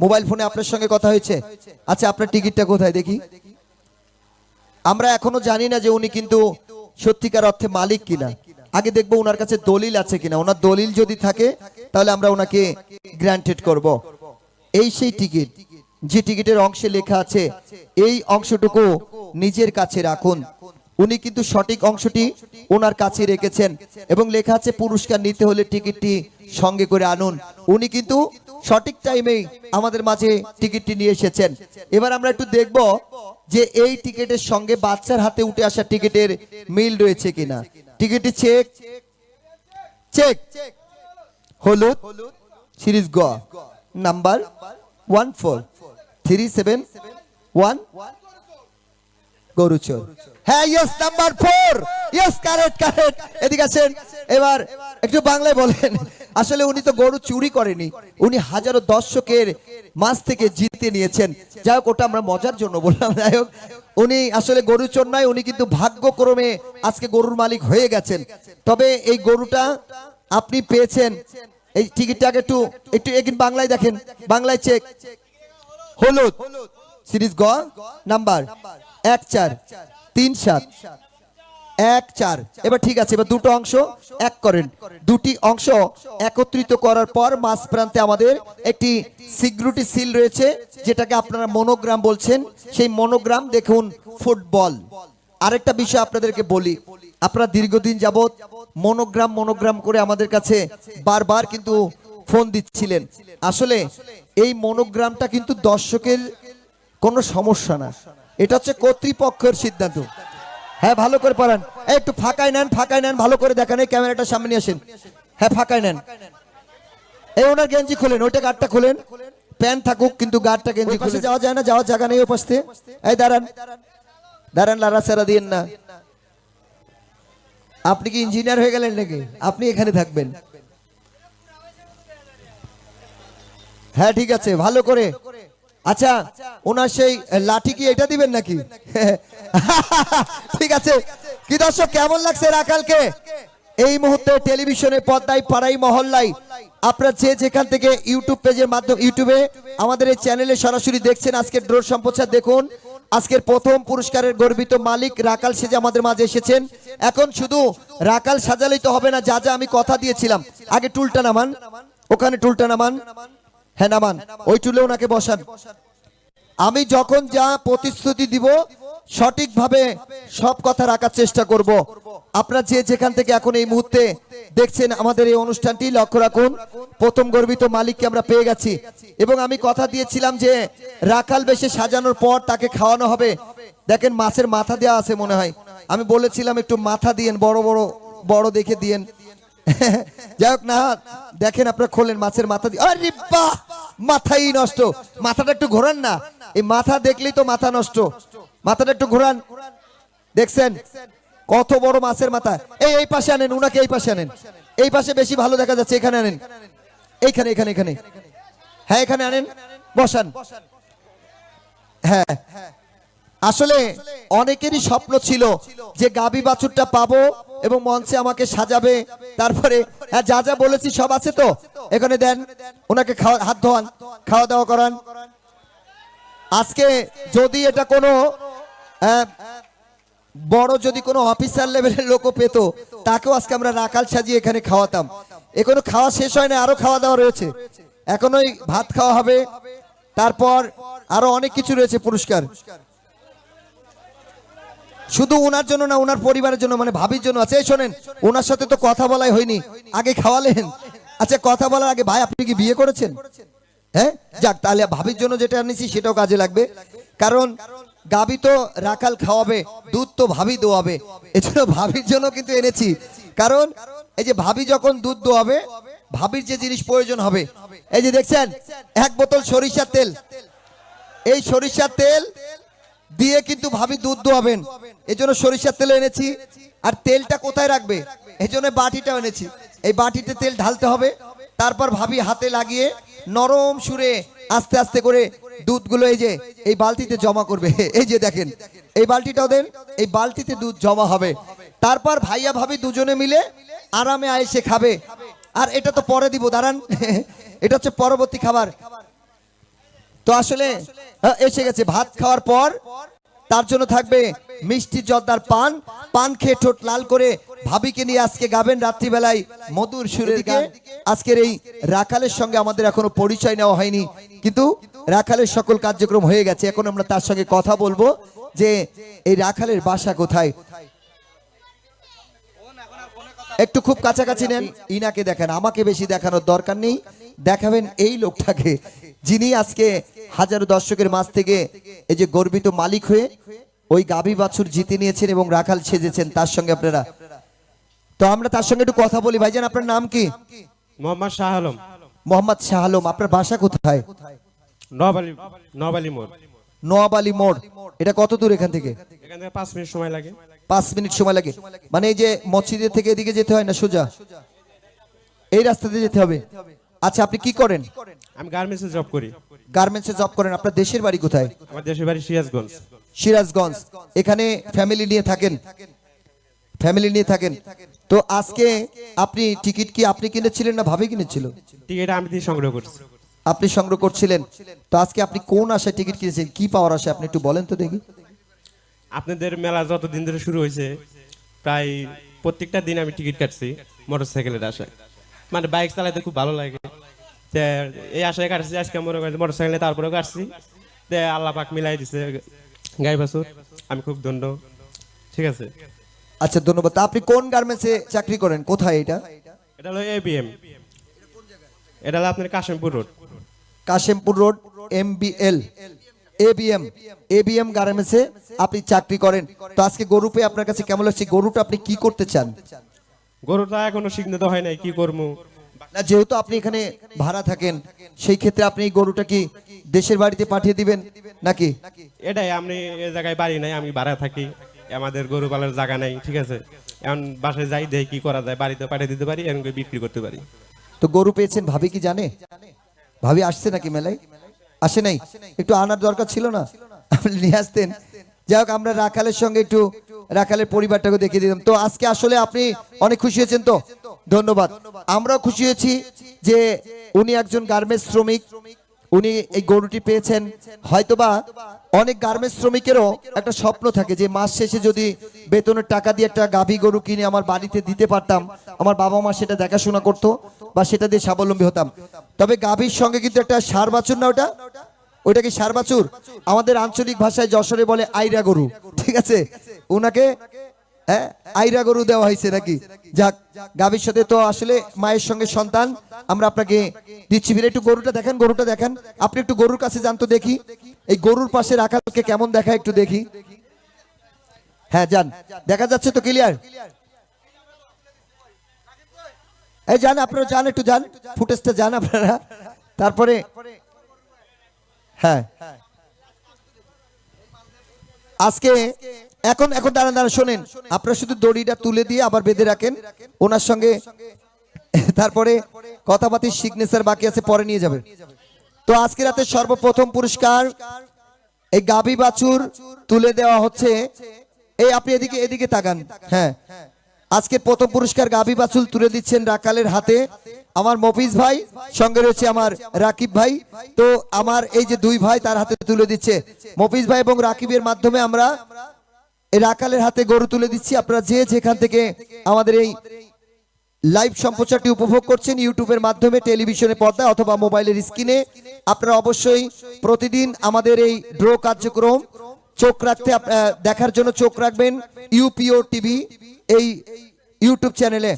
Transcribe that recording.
Mobile ফোনে আপনার সঙ্গে কথা হয়েছে। আচ্ছা আপনার টিকিটটা কোথায় দেখি? আমরা এখনও জানি না যে উনি কিন্তু সত্যিকার অর্থে মালিক কিনা। আগে দেখব ওনার কাছে দলিল আছে কিনা। ওনার দলিল যদি থাকে, তাহলে আমরা ওনাকে গ্রান্টেড করব। এই সেই টিকিট, যে টিকিটের অংশে লেখা আছে, এই অংশটুকু নিজের কাছে রাখুন। উনি কিন্তু সঠিক অংশটি ওনার কাছে রেখেছেন এবং লেখা আছে, পুরস্কার নিতে হলে টিকিটটি সঙ্গে করে আনুন। উনি কিন্তু সঠিক টাইমেই আমাদের মাঝে টিকিটটি নিয়ে এসেছেন। এবার আমরা একটু দেখব যে এই টিকিটের সঙ্গে বাচ্চার হাতে উঠে আসা টিকিটের মিল রয়েছে কিনা। টিকিটটি চেক চেক হলুদ, সিরিজ গ, number one four, three seven one, গরুচর। হ্যাঁ yes number four yes correct correct এদিকে আছেন এবার একটু বাংলায় বলেন। আসলে উনি তো গরু চুরি করেনি। উনি হাজারো দর্শকের মাছ থেকে জিতে নিয়েছেন। যাই হোক, ওটা আমরা মজার জন্য বললাম। যাই হোক, উনি আসলে গরু চোর নয়, উনি কিন্তু ভাগ্যক্রমে আজকে গরুর মালিক হয়ে গেছেন। তবে এই গরুটা আপনি পেয়েছেন। এই টিকিটটাকে একটু একটু একদিন বাংলায় দেখেন। বাংলায় চেক হলুদ। সিরিজ গ, নাম্বার। এক চার, তিন সাত। এক, চার। এবার ঠিক আছে, এবার দুটো অংশ এক করেন। দুটি অংশ একত্রিত করার পর মাঝ প্রান্তে আমাদের একটি সিকিউরিটি সিল রয়েছে, যেটাকে আপনারা মনোগ্রাম বলছেন। সেই মনোগ্রাম দেখুন ফুটবল আরেকটা বিষয় আপনাদেরকে বলি, আপনারা দীর্ঘদিন যাবৎ মনোগ্রাম মনোগ্রাম করে আমাদের কাছে বারবার কিন্তু ফোন দিচ্ছিলেন। আসলে এই মনোগ্রামটা কিন্তু দর্শকের কোনো সমস্যা না। এটা হচ্ছে কর্তৃপক্ষের সিদ্ধান্ত। হ্যাঁ ভালো করে পড়ান। একটু ফাঁকায় নেন ফাঁকায় নেন ভালো করে দেখান এই ক্যামেরাটা সামনে আসেন। হ্যাঁ ফাঁকায় নেন। এই ওনার গেঞ্জি খোলেন ওইটা গাড়টা খোলেন। প্যান্ট থাকুক কিন্তু গাড়টা গেঞ্জি খুলে যাওয়া যায় না যাওয়ার জায়গা নেই ওপাশে এই দাঁড়ান। দাঁড়ান লারা সেরা দিয়েন না। আপনি কি ইঞ্জিনিয়ার হয়ে গেলেন নাকি? আপনি এখানে থাকবেন। হ্যাঁ ঠিক আছে ভালো করে আচ্ছা ওনার সেই লাঠি কি এটা দিবেন নাকি? ঠিক আছে। কি দর্শক, কেমন লাগছে রাখালকে? এই মুহূর্তে টেলিভিশনে পর্দায় পাড়াই মহল্লায়, আপনারা যে যেখান থেকে ইউটিউব পেজের মাধ্যমে, ইউটিউবে আমাদের এই চ্যানেলে সরাসরি দেখছেন আজকের ড্রোর সম্প্রচার, দেখুন, আজকের প্রথম পুরস্কারের গর্বিত মালিক রাকাল সেজে আমাদের মাঝে এসেছেন। এখন শুধু রাকাল সাজালেই তো হবে না, যা যা আমি কথা দিয়েছিলাম। আগে টুলটা নামান, ওখানে টুলটা নামান। হ্যাঁ নামান, ওই টুলে ওনাকে বসান। আমি যখন যা প্রতিশ্রুতি দিব, সঠিকভাবে সব কথা রাখার চেষ্টা করব। আপনারা যে যেখান থেকে এখন এই মুহূর্তে দেখছেন আমাদের এই অনুষ্ঠানটি, লক্ষ্য রাখুন, প্রথম গর্বিত মালিককে আমরা পেয়ে গেছি। এবং আমি কথা দিয়েছিলাম যে, রাখাল বেশে সাজানোর পর তাকে খাওয়ানো হবে। দেখেন, মাছের মাথা দেওয়া আছে মনে হয়। আমি বলেছিলাম, একটু মাথা দিয়েন, বড় বড় বড় দেখে দিয়েন। যাই হোক, না, দেখেন, আপনারা খোলেন মাছের মাথা দিয়ে। আরে বাহ! মাথাই নষ্ট। মাথাটা একটু ঘোরান না। এই মাথা দেখলেই তো মাথা নষ্ট। মাথাটা একটু ঘোরান। দেখছেন? কত বড় মাছের মাথা। এই এই পাশে আনেন, উনাকে এই পাশে আনেন। এই পাশে বেশি ভালো দেখা যাচ্ছে, এখানে আনেন। এইখানে, এখানে এখানে। হ্যাঁ এখানে আনেন। বসান। হ্যাঁ। আসলে অনেকেরই স্বপ্ন ছিল যে গাবি বাছুরটা পাবো এবং মঞ্চে আমাকে সাজাবে। তারপরে হ্যাঁ যা যা বলেছি সব আছে তো? এখানে দেন, ওনাকে খাওয়া, হাত ধোয়ান, খাওয়া দাওয়া করান। আজকে যদি এটা কোনো বড় যদি কোনো অফিসার লেভেলের লোকও পেতো, তাকেও আজকে আমরা রাকাল সাজিয়ে এখানে খাওয়াতাম। এখনও খাওয়া শেষ হয় না, আরও খাওয়া দাওয়া রয়েছে। এখনোই ভাত খাওয়া হবে। তারপর আরও অনেক কিছু রয়েছে পুরস্কার। শুধু ওনার জন্য না ওনার পরিবারের জন্য মানে ভাবির জন্য আছে। এই শোনেন ওনার সাথে তো কথা বলাই হয়নি। আগে খাওয়ালেন। আচ্ছা কথা বলার আগে, ভাই, আপনি কি বিয়ে করেছেন? হ্যাঁ? যাক, তাহলে ভাবির জন্য যেটা আনিছি, সেটাও কাজে লাগবে। কারণ, গাবি তো রাখাল খাওয়াবে, দুধ তো ভাবি দোয়াবে। এজন্য ভাবির জন্য কিন্তু এনেছি। কারণ, এই যে ভাবি যখন দুধ দোয়াবে, ভাবির যে জিনিস প্রয়োজন হবে। এই যে দেখছেন, এক বোতল সরিষার তেল। এই সরিষার তেল দিয়ে কিন্তু ভাবি দুধ দোয়াবেন। এই জন্য সরিষার তেল এনেছি। আর তেলটা কোথায় রাখবে? এই জন্য বাটিটা এনেছি। এই বাটিতে তেল ঢালতে হবে। তারপর ভাবি হাতে লাগিয়ে নরম সুরে আস্তে আস্তে করে দুধগুলো এই যে, এই বালতিতে জমা করবে। এই যে দেখেন, এই বালতিটাও দেন, এই বালতিতে দুধ জমা হবে। তারপর ভাইয়া ভাবি দুজনে মিলে আরামে আয়েসে খাবে। আর এটা তো পরে দিব, দাঁড়ান। এটা হচ্ছে পরবর্তী খাবার। তো আসলে এসে গেছে। ভাত খাওয়ার পর তার জন্য থাকবে মিষ্টি জর্দার পান। পান খেয়ে ঠোঁট লাল করে ভাবিকে নিয়ে আজকে গাবেন রাত্রিবেলায় মধুর সুরের গান আজকের এই রাখালের সঙ্গে আমাদের এখনও পরিচয় নেওয়া হয়নি। কিন্তু রাখালের সকল কার্যক্রম হয়ে গেছে। এখন আমরা তার সঙ্গে কথা বলব যে এই রাখালের বাসা কোথায়? একটু খুব কাছাকাছি নেন। ইনাকে দেখেন। আমাকে বেশি দেখানোর দরকার নেই। দেখাবেন এই লোকটাকে যিনি আজকে হাজারো দর্শকের মাঝ থেকে এই যে গর্বিত মালিক হয়ে ওই গাবি বাছুর জিতে নিয়েছেন এবং রাখাল সেজেছেন তার সঙ্গে আপনারা। তো আমরা তার সঙ্গে একটু কথা বলি। ভাইজান আপনার নাম কি? মোহাম্মদ শাহ আলম। মোহাম্মদ শাহ আলম আপনার বাসা কোথায়? নবালি মোড়। এটা কত দূর এখান থেকে? এখান থেকে পাঁচ মিনিট সময় লাগে। পাঁচ মিনিট সময় লাগে। মানে এই যে মসজিদের থেকে এদিকে যেতে হয় না সোজা? এই রাস্তা দিয়ে যেতে হবে। আচ্ছা আপনি কি করেন? আমি গার্মেন্টসে জব করি। গার্মেন্টসে জব করেন আপনার দেশের বাড়ি কোথায়? আমার দেশের বাড়ি সিরাজগঞ্জ। সিরাজগঞ্জ। এখানে ফ্যামিলি নিয়ে থাকেন? ফ্যামিলি নিয়ে থাকেন? তো আজকে আপনি টিকিট কি আপনি কিনেছিলেন না ভাবে কিনেছিল? টিকিট আমি দিয়ে সংগ্রহ করছি। আপনি সংগ্রহ করছিলেন। তো আজকে আপনি কোন আশায় টিকিট কিনেছেন? কি পাওয়ার আশায়? আপনি একটু বলেন তো দেখি। আপনাদের মেলা যতদিন ধরে শুরু হয়েছে প্রায় প্রত্যেকটা দিন আমি টিকিট কাটছি মোটর সাইকেলের আশায়। মানে বাইক চালাতে খুব ভালো লাগে। এই আশায় কাটছি আজকে মনে করি মোটর সাইকেলে তারপরেও কাটছি। তে আল্লাহ পাক মিলাই দিছে। গাই বাছুর আমি খুব দণ্ড ঠিক আছে? আচ্ছা ধন্যবাদ। আপনি কোন গার্মেন্টসে চাকরি করেন? কোথায় এটা? এটা হলো এবিএম এটা হলো আপনার Kashimpur road. Kashempur road MBL ABM ABM গার্মেন্টসে আপনি চাকরি করেন। তো আজকে গরু পেয়ে আপনার কাছে কেমন লাগছে? গরুটা আপনি কি করতে চান? গরুটা এখনও সিগনত হয় নাই কি করব? না যেহেতু আপনি এখানে ভাড়া থাকেন সেই ক্ষেত্রে আপনি এই গরুটা কি দেশের বাড়িতে পাঠিয়ে দিবেন নাকি? এটাই আমি এ জায়গায় বাড়ি নাই আমি ভাড়া থাকি। আমাদের গরু পালার জায়গা নাই ঠিক আছে? এখন বাসায় যাই দেখি কি করা যায় বাড়িতে পাঠিয়ে দিতে পারি করে বিক্রি করতে পারি। তো গরু পেয়েছেন ভাবি কি জানে? ভাবি আসছে নাকি মেলায়? আসে নাই? একটু আনার দরকার ছিল না? আপনি নিয়ে আসতেন। যাই হোক আমরা রাখালের সঙ্গে একটু রাখালের পরিবারটাকে দেখিয়ে দিলাম। তো আজকে আসলে আপনি অনেক খুশি হয়েছেন তো? ধন্যবাদ। আমরা খুশি হয়েছি যে উনি একজন গার্মেন্টস শ্রমিক। উনি এই গরুটি পেয়েছেন। হয়তোবা অনেক গার্মেন্টস শ্রমিকেরও একটা স্বপ্ন থাকে যে মাস শেষে যদি বেতনের টাকা দিয়ে একটা গাভী গরু কিনে আমার বাড়িতে দিতে পারতাম, আমার বাবা মা সেটা দেখাশোনা করতো বা সেটা দিয়ে স্বাবলম্বী হতাম। তবে গাভীর সঙ্গে কিন্তু একটা সার বাছুর না ওটা? ওইটা কি সার বাছুর? আমাদের আঞ্চলিক ভাষায় যশোরে বলে আইরা গরু। ঠিক আছে? ওনাকে হ্যাঁ? আইরা গরু দেওয়া হয়েছে নাকি? যাক, গাভীর সাথে তো আসলে মায়ের সঙ্গে সন্তান। আমরা আপনাকে দিচ্ছি ফিরে। একটু গরুটা দেখেন গরুটা দেখেন। আপনি একটু গরুর কাছে যান তো দেখি। এই গরুর পাশে রাখালকে কেমন দেখায় একটু দেখি। হ্যাঁ যান। দেখা যাচ্ছে তো ক্লিয়ার এই যান, আপনারা যান, একটু যান। ফুটেজটা যান আপনারা। তারপরে হ্যাঁ। আজকে এখন এখন দাঁড়ান দাঁড়ান, শোনেন। আপনারা শুধু দড়িটা তুলে দিয়ে আবার বেঁধে রাখেন। ওনার সঙ্গে তারপরে কথাবার্তির সিগনেচার বাকি আছে, পরে নিয়ে যাবেন তো আজকে রাতে সর্বপ্রথম পুরস্কার এই গাবি বাছুর তুলে দেওয়া হচ্ছে। এই, আপনি এদিকে এদিকে তাকান। হ্যাঁ। আজকের প্রথম পুরস্কার গাবি বাছুর তুলে দিচ্ছেন রাকালের হাতে। আমার মফিজ ভাই, সঙ্গে রয়েছে আমার রাকিব ভাই। তো আমার এই যে দুই ভাই, তার হাতে তুলে দিচ্ছে। মফিজ ভাই এবং রাকিবের মাধ্যমে আমরা রাকালের হাতে গরু তুলে দিচ্ছি। আপনারা যে যেখান থেকে আমাদের এই লাইভ সম্প্রচারটি উপভোগ করছেন, ইউটিউবের মাধ্যমে, টেলিভিশনে, পর্দায় অথবা মোবাইলের স্ক্রিনে, আপনারা অবশ্যই প্রতিদিন আমাদের এই ড্র কার্যক্রম চোখ রাখতে দেখার জন্য চোখ রাখবেন। ইউপিও টিভি, এই ইউটিউব চ্যানেলে।